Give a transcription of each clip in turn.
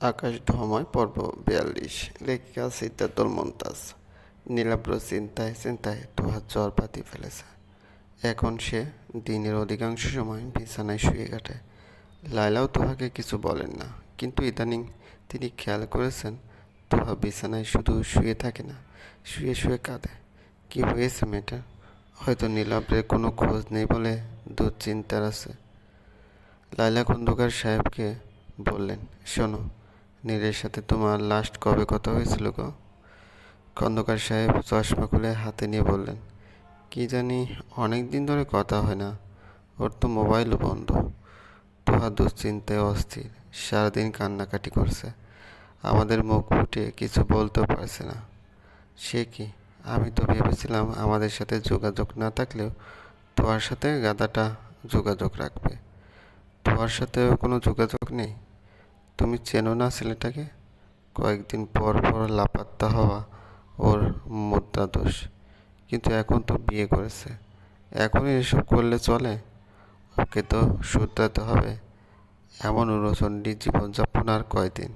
আকাশ ধময় পর্ব বিয়াল্লিশ। লেখিকা সিদ্ধাতুল মমতাজ। নীলাব্র চিন্তায় চিন্তায় তোহার জ্বর পাতি ফেলেছে। এখন সে দিনের অধিকাংশ সময় বিছানায় শুয়ে কাটে। লাইলাও তোহাকে কিছু বলেন না, কিন্তু ইদানিং তিনি খেয়াল করেছেন তোহা বিছানায় শুধু শুয়ে থাকে না, শুয়ে শুয়ে কাঁদে। কি হয়েছে মেয়েটা? হয়তো নীলাব্রের কোনো খোঁজ নেই বলে দুশ্চিন্তার আছে। লাইলা খন্দকার সাহেবকে বললেন, শোনো নীলের সাথে তোমার লাস্ট কবে কথা হয়েছিল গো? খন্দকার সাহেব চশমা খুলে হাতে নিয়ে বললেন, কি জানি অনেক দিন ধরে কথা হয় না। ওর তো মোবাইলও বন্ধ। তোহা দুশ্চিন্তায় অস্থির। সারাদিন কান্নাকাটি করছে। আমাদের মুখ ফুটে কিছু বলতেও পারছে না। সে কি? আমি তো ভেবেছিলাম আমাদের সাথে যোগাযোগ না থাকলেও তোমার সাথে গাদাটা যোগাযোগ রাখবে। তোমার সাথেও কোনো যোগাযোগ নেই? তুমি চেনো না ছেলেটাকে? কয়েকদিন পর পর লাপাত্তা হওয়া ওর মুদ্রা দোষ কিন্তু এখন তো বিয়ে করেছে। এখনই এসব করলে চলে? ওকে তো শুধরাতে হবে। এমন উড়চণ্ডী জীবনযাপন আর কয়দিন?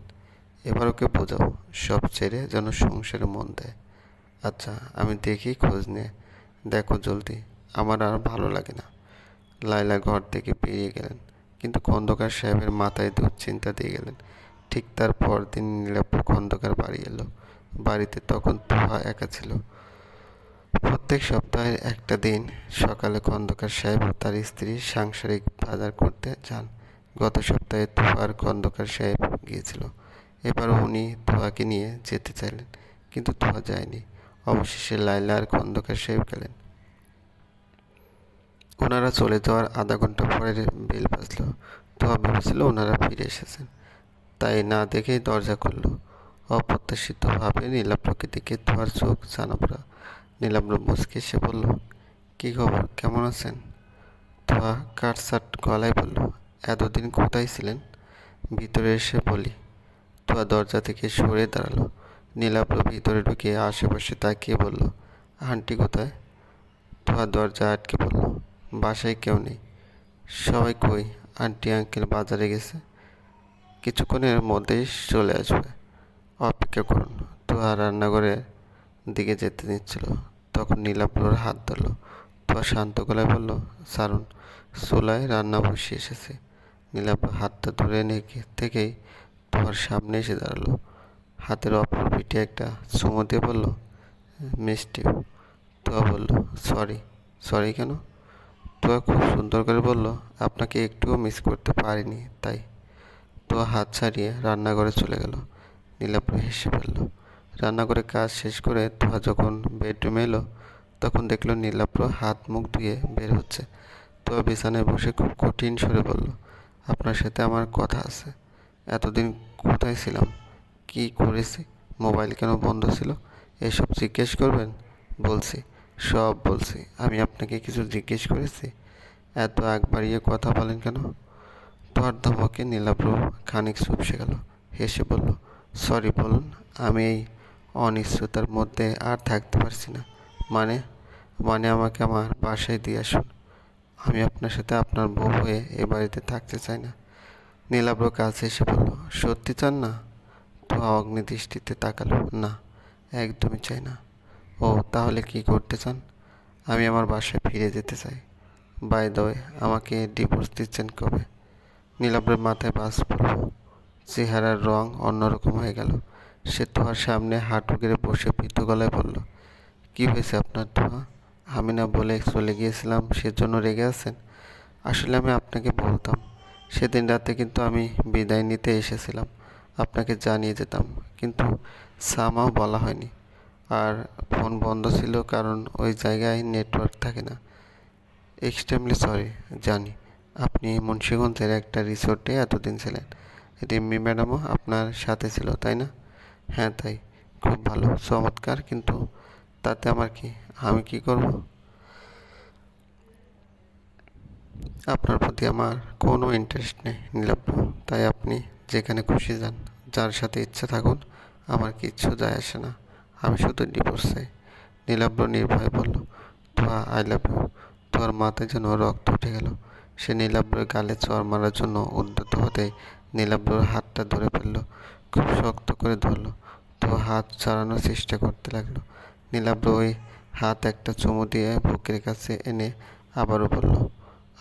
এবার ওকে বোঝাও, সব ছেড়ে যেন সংসারে মন দেয়। আচ্ছা আমি দেখি খোঁজ নিয়ে। দেখো জলদি, আমার আর ভালো লাগে না। লাইলা ঘর থেকে বেরিয়ে গেলেন। কিন্তু খন্দকার সাহেবের মাথায় দুশ্চিন্তা দিয়ে গেলেন। ঠিক তার পরদিন নীলাপ্র খন্দকার বাড়ি এলো। বাড়িতে তখন তুহা একা ছিল। প্রত্যেক সপ্তাহের একটা দিন সকালে খন্দকার সাহেব ও তার স্ত্রী সাংসারিক বাজার করতে যান। গত সপ্তাহে তুহার খন্দকার সাহেব গিয়েছিল। এবার উনি তুহাকে নিয়ে যেতে চাইলেন, কিন্তু তুহা যায়নি। অবশেষে লাইলা আর খন্দকার সাহেব গেলেন। ওনারা চলে যাওয়ার আধা ঘণ্টা পরে বেল বাজলো। তোয়া ভেবেছিল ওনারা ফিরে এসেছেন। তাই না দেখেই দরজা খুলল। অপ্রত্যাশিতভাবে নীলা প্রকৃতিকে তোয়ার চোখ জানাবরা নীলাম্র মুসকে সে বলল, কী খবর? কেমন আছেন? তোয়া কাটসাট গলায় বলল, এতদিন কোথায় ছিলেন? ভিতরে এসে বলি তোয়া দরজা থেকে সরে দাঁড়াল। নীলাব্র ভিতরে ঢুকে আশেপাশে তাকিয়ে বলল, আন্টি কোথায়? তোয়া দরজা আটকে বলল, বাসায় কেউ নেই। সবাই কই, আন্টি, আঙ্কেল বাজারে গেছে। কিছুক্ষণের মধ্যেই চলে আসবে। অপেক্ষা করুন তোহা রান্নাঘরের দিকে যেতে নিচ্ছিল। তখন নীলাপুর হাত ধরলো। তোহা শান্ত গলায় বলল, সারুন, চুলায় রান্না বসিয়ে এসেছে। নীলাপুর হাতটা ধরে নেকে থেকেই তোহার সামনে এসে দাঁড়াল। হাতের অপর পিঠে একটা চুমো দিয়ে বলল, মিষ্টি। তোয়া বলল, সরি সরি কেন? তোয়া খুব সুন্দর করে বলল, আপনাকে একটুও মিস করতে পারিনি, তাই। তোয়া হাত ছাড়িয়ে রান্নাঘরে চলে গেল। নীলাপুর হেসে ফেলল। রান্নাঘরে কাজ শেষ করে তোয়া যখন বেডরুমে এলো, তখন দেখল নীলাপ্র হাত মুখ ধুয়ে বের হচ্ছে। তোয়া বিছানায় বসে খুব কঠিন স্বরে বলল, আপনার সাথে আমার কথা আছে। এতদিন কোথায় ছিলাম? কি করেছি? মোবাইল কেন বন্ধ ছিল? এসব জিজ্ঞেস করবেন? বলছি। সব বলছি। আমি আপনাকে কিছু জিজ্ঞেস করেছি। এত আগ বাড়িয়ে কথা বলেন কেন? তোর ধমকে নীলাব্র খানিক চুপসে গেল। হেসে বলল, সরি বলুন, আমি এই অনিশ্চয়তার মধ্যে আর থাকতে পারছি না। মানে মানে আমাকে আমার বাসায় দিয়ে আসুন। আমি আপনার সাথে আপনার বউ হয়ে এ বাড়িতে থাকতে চাই না। নীলাব্র কাছে এসে বলল, সত্যি চান না? তো অগ্নিদৃষ্টিতে তাকালো, না, একদমই চাই না। ও, তাহলে কি করতে চান? আমি আমার বাসায় ফিরে যেতে চাই। বাই দয় আমাকে ডিভোর্স দিচ্ছেন কবে? নীলাব্রের মাথায় বাস পড়ল। চেহারার রং অন্যরকম হয়ে গেল। সে তোহার সামনে হাঁটু গেড়ে বসে ভীত গলায় বলল, কি হয়েছে আপনার তোহা আমি না বলে চলে গিয়েছিলাম, সেজন্য রেগে আছেন? আসলে আমি আপনাকে বলতাম, সেদিন রাতে কিন্তু আমি বিদায় নিতে এসেছিলাম। আপনাকে জানিয়ে যেতাম, কিন্তু সামাও বলা হয়নি। আর ফোন বন্ধ ছিল কারণ ওই জায়গায় নেটওয়ার্ক থাকে না। এক্সট্রিমলি সরি জানি। আপনি মুন্সিগঞ্জের একটা রিসোর্টে এতদিন ছিলেন। রিম্মি ম্যাডামও আপনার সাথে ছিল, তাই না? হ্যাঁ তাই। খুব ভালো, চমৎকার, কিন্তু তাতে আমার কি, আমি কি করব? আপনার প্রতি আমার কোনো ইন্টারেস্ট নেই নীলাব্র তাই আপনি যেখানে খুশি যান, যার সাথে ইচ্ছা থাকুন, আমার কিচ্ছু যায় আসে না। আমি শুধু ডিভোর্স চাই নীলাব্র নির্ভয়ে বলল তোয়া আই লাভ ইউ তোর মাথায় যেন রক্ত উঠে গেল। সে নীলাব্রের গালে চর মারার জন্য উদ্যত হতে নীলাব্রর হাতটা ধরে ফেলল, খুব শক্ত করে ধরলো। তো হাত ছাড়ানোর চেষ্টা করতে লাগল। নীলাব্র ওই হাত একটা চুমু দিয়ে বুকের কাছে এনে আবারও বলল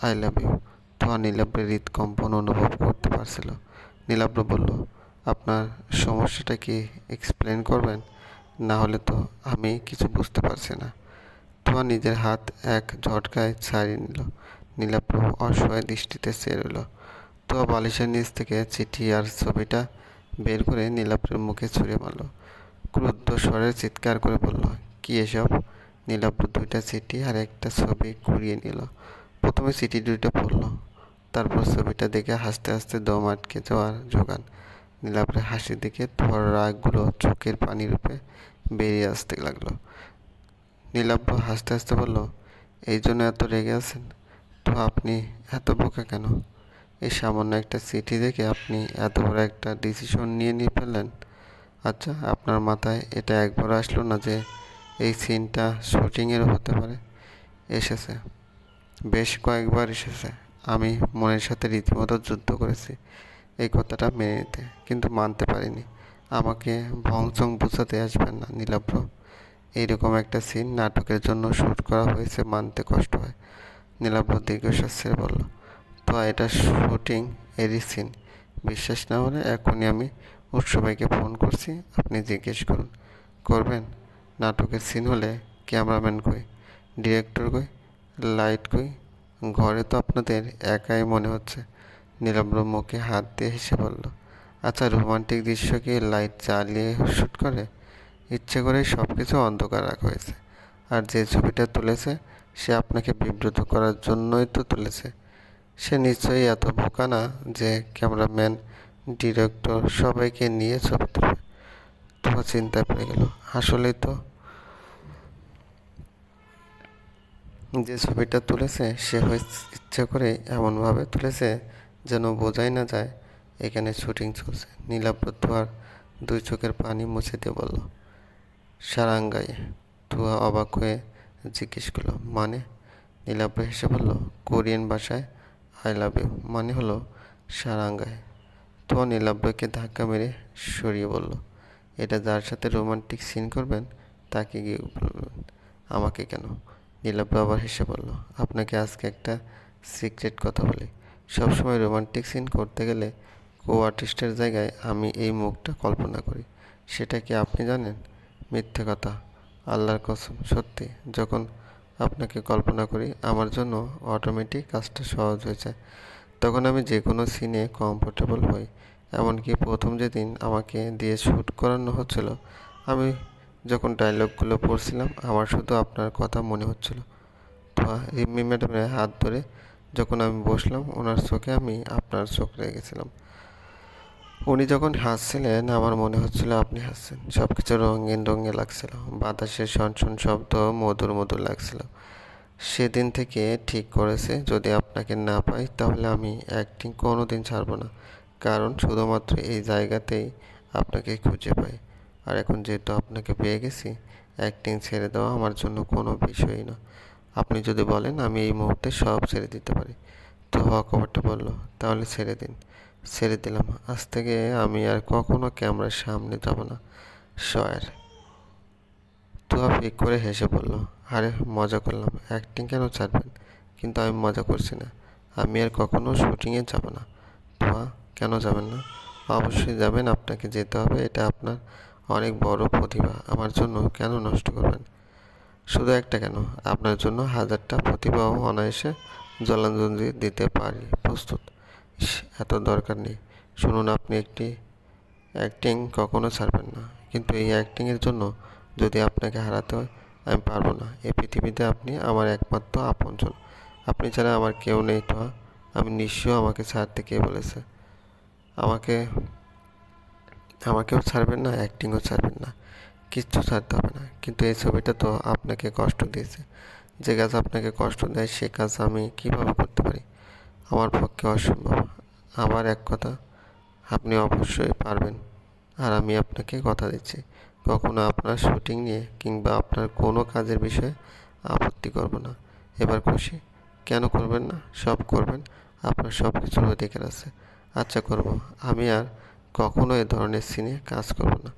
আই লাভ ইউ তো নীলাব্রের হৃদকম্পন অনুভব করতে পারছিল। নীলাব্র বলল, আপনার সমস্যাটা কি এক্সপ্লেন করবেন? না হলে তো আমি কিছু বুঝতে পারছি না। তোয়া নিজের হাত এক ঝটকায় ছাড়িয়ে নিল। নীলাব্র অসহায় দৃষ্টিতে চেয়ে রইল। তোয়া বালিশের নিচ থেকে চিঠি আর ছবিটা বের করে নীলাব্রের মুখে ছুঁড়ে মারল। ক্রুদ্ধ স্বরে চিৎকার করে বলল, কি এসব? নীলাব্র দুইটা চিঠি আর একটা ছবি কুড়িয়ে নিল। প্রথমে চিঠি দুইটা পড়ল, তারপর ছবিটা দেখে হাসতে হাসতে দম আটকে যাওয়ার জোগান নীলাব্রের হাসি দেখে ধর রাগগুলো চোখের পানি রূপে বেরিয়ে আসতে লাগল। নীলাব্র হাসতে হাসতে বলল, এই জন্য এত রেগে আছেন? তো আপনি এত বোকা কেন? এই সামান্য একটা চিঠি দেখে আপনি এত বড় একটা ডিসিশন নিয়ে নিয়ে ফেললেন। আচ্ছা আপনার মাথায় এটা একবার আসলো না যে এই সিনটা শুটিংয়েরও হতে পারে? এসেছে। বেশ কয়েকবার এসেছে। আমি মনের সাথে রীতিমতো যুদ্ধ করেছি। এই কথাটা মেনে নিতে কিন্তু মানতে পারিনি। আমাকে ভংচং বোঝাতে আসবেন না, নীলাভ্র। এইরকম একটা সিন নাটকের জন্য শ্যুট করা হয়েছে মানতে কষ্ট হয়, নীলাভ্র দীর্ঘশ্বাস বলল। তো এটা শুটিং এরই সিন বিশ্বাস না হলে এখনই আমি উৎসবাইকে ফোন করছি, আপনি জিজ্ঞেস করুন। করবেন? নাটকের সিন হলে ক্যামেরাম্যান কই? ডিরেক্টর কই? লাইট কই? ঘরে তো আপনাদের একাই মনে হচ্ছে। নীলাম্র মুখে হাত দিয়ে হেসে বলল আচ্ছা রোমান্টিক দৃশ্য কি লাইট জ্বালিয়ে শ্যুট করে? ইচ্ছে করেই সব কিছু অন্ধকার রাখা হয়েছে। আর যে ছবিটা তুলেছে, সে আপনাকে বিব্রত করার জন্যই তো তুলেছে। সে নিশ্চয়ই এত বোকা না যে ক্যামেরাম্যান, ডিরেক্টর সবাইকে নিয়ে ছবি তুলবে। তোমার চিন্তায় পড়ে গেল, আসলেই তো যে ছবিটা তুলেছে, সে হয়ে ইচ্ছে করে এমনভাবে তুলেছে যেন বোঝাই না যায়, এখানে শুটিং চলছে। নীলাব্রত আর দুই চোখের পানি মুছে দিয়ে বলল সারাঙ্গাই তুয়া অবাক হয়ে জিজ্ঞেস করল মানে? নীলাব্র হেসে বলল, কোরিয়ান ভাষায় আই লাভ ইউ। মানে হলো, সারাঙ্গায়। তো নীলাব্রকে ধাক্কা মেরে সরিয়ে বলল, এটা যার সাথে রোমান্টিক সিন করবেন, তাকে গিয়ে বলবেন। আমাকে কেন? নীলাব্র আবার হেসে বলল, আপনাকে আজকে একটা সিক্রেট কথা বলি। সবসময় রোমান্টিক সিন করতে গেলে কো আর্টিস্টের জায়গায় আমি এই মুখটা কল্পনা করি। সেটা কি আপনি জানেন? মিথ্যে কথা। আল্লাহর কসম, সত্যি। যখন আপনাকে কল্পনা করি, আমার জন্য অটোমেটিক কাজটা সহজ হয়ে যায়। তখন আমি যে কোনো সিনে কমফোর্টেবল হই। এমনকি প্রথম যেদিন আমাকে দিয়ে শ্যুট করানো হচ্ছিল, আমি যখন ডায়লগগুলো পড়ছিলাম, আমার শুধু আপনার কথা মনে হচ্ছিল। তো রিম্মি ম্যাডামের হাত ধরে যখন আমি বসলাম, ওনার চোখে আমি আপনার চোখ রেখেছিলাম উনি যখন হাসছিলেন, আমার মনে হচ্ছিল আপনি হাসছেন। সব কিছু রঙিন রঙে লাগছিল। বাতাসের শনশন শব্দ, মধুর মধুর লাগছিল। সেদিন থেকে ঠিক করেছে, যদি আপনাকে না পাই, তাহলে আমি অ্যাক্টিং কোনো দিন ছাড়বো না। কারণ শুধুমাত্র এই জায়গাতেই আপনাকে খুঁজে পাই। আর এখন যেহেতু আপনাকে পেয়ে গেছি অ্যাক্টিং ছেড়ে দেওয়া আমার জন্য কোনো বিষয়ই না। আপনি যদি বলেন, আমি এই মুহূর্তে সব ছেড়ে দিতে পারি। তো হওয়া বলল, তাহলে ছেড়ে দিন। ছেড়ে দিলাম। আজ থেকে আমি আর কখনো ক্যামেরার সামনে যাব না শয়ের তুয়া ফিক করে হেসে বলল, আরে, মজা করলাম। অ্যাক্টিং কেন ছাড়বেন? কিন্তু আমি মজা করছি না। আমি আর কখনো শুটিংয়ে যাব না। তুয়া কেন যাবেন না? অবশ্যই যাবেন। আপনাকে যেতে হবে। এটা আপনার অনেক বড় প্রতিভা। আমার জন্য কেন নষ্ট করবেন? শুধু একটা কেন? আপনার জন্য হাজারটা প্রতিভাও অনায়াসে জলাঞ্জলি দিতে পারি, প্রস্তুত। এত দরকার নেই। শুনুন, আপনি একটি অ্যাক্টিং কখনো ছাড়বেন না। কিন্তু এই অ্যাক্টিংয়ের জন্য যদি আপনাকে হারাতে হয়, আমি পারব না। এই পৃথিবীতে আপনি আমার একমাত্র আপনজন। আপনি ছাড়া আমার কেউ নেই, তো আমি নিশ্চয় আমাকে ছাড়তে কে বলেছে? আমাকে, আমাকেও ছাড়বেন না অ্যাক্টিংও ছাড়বেন না। কিচ্ছু ছাড়তে হবে না। কিন্তু এই ছবিটা তো আপনাকে কষ্ট দিয়েছে। যে কাজ আপনাকে কষ্ট দেয়, সে কাজ আমি কীভাবে করতে পারি? আমার পক্ষে অসম্ভব। আবার এক কথা, আপনি অবশ্যই পারবেন। আর আমি আপনাকে কথা দিচ্ছি। কখনো আপনার শুটিং নিয়ে কিংবা আপনার কোনো কাজের বিষয়ে আপত্তি করব না। এবার খুশি? কেন করবেন না? সব করবেন। আপনার সব কিছুর অধিকার আছে। আচ্ছা করব। আমি আর কখনো এ ধরনের সিনে কাজ করব না।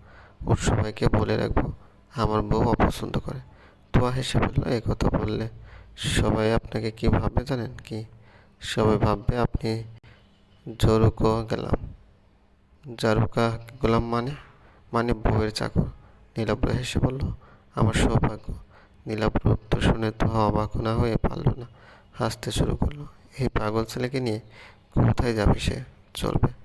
ওর সবাইকে বলে রাখব, আমার বউ অপছন্দ করে। তোয়া হেসে বলল, এ কথা বললে সবাই আপনাকে কি ভাববে জানেন কি? সবাই ভাববে আপনি জরুকো গেলাম। জারুকা গোলাম মানে? মানে বউয়ের চাকর। নীলাব্র হেসে বলল, আমার সৌভাগ্য। নীলাব্র উত্তর শুনে তো অবাক না হয়ে পারল না। হাসতে শুরু করল, এই পাগল ছেলেকে নিয়ে কোথায় যাবে সে? চলবে।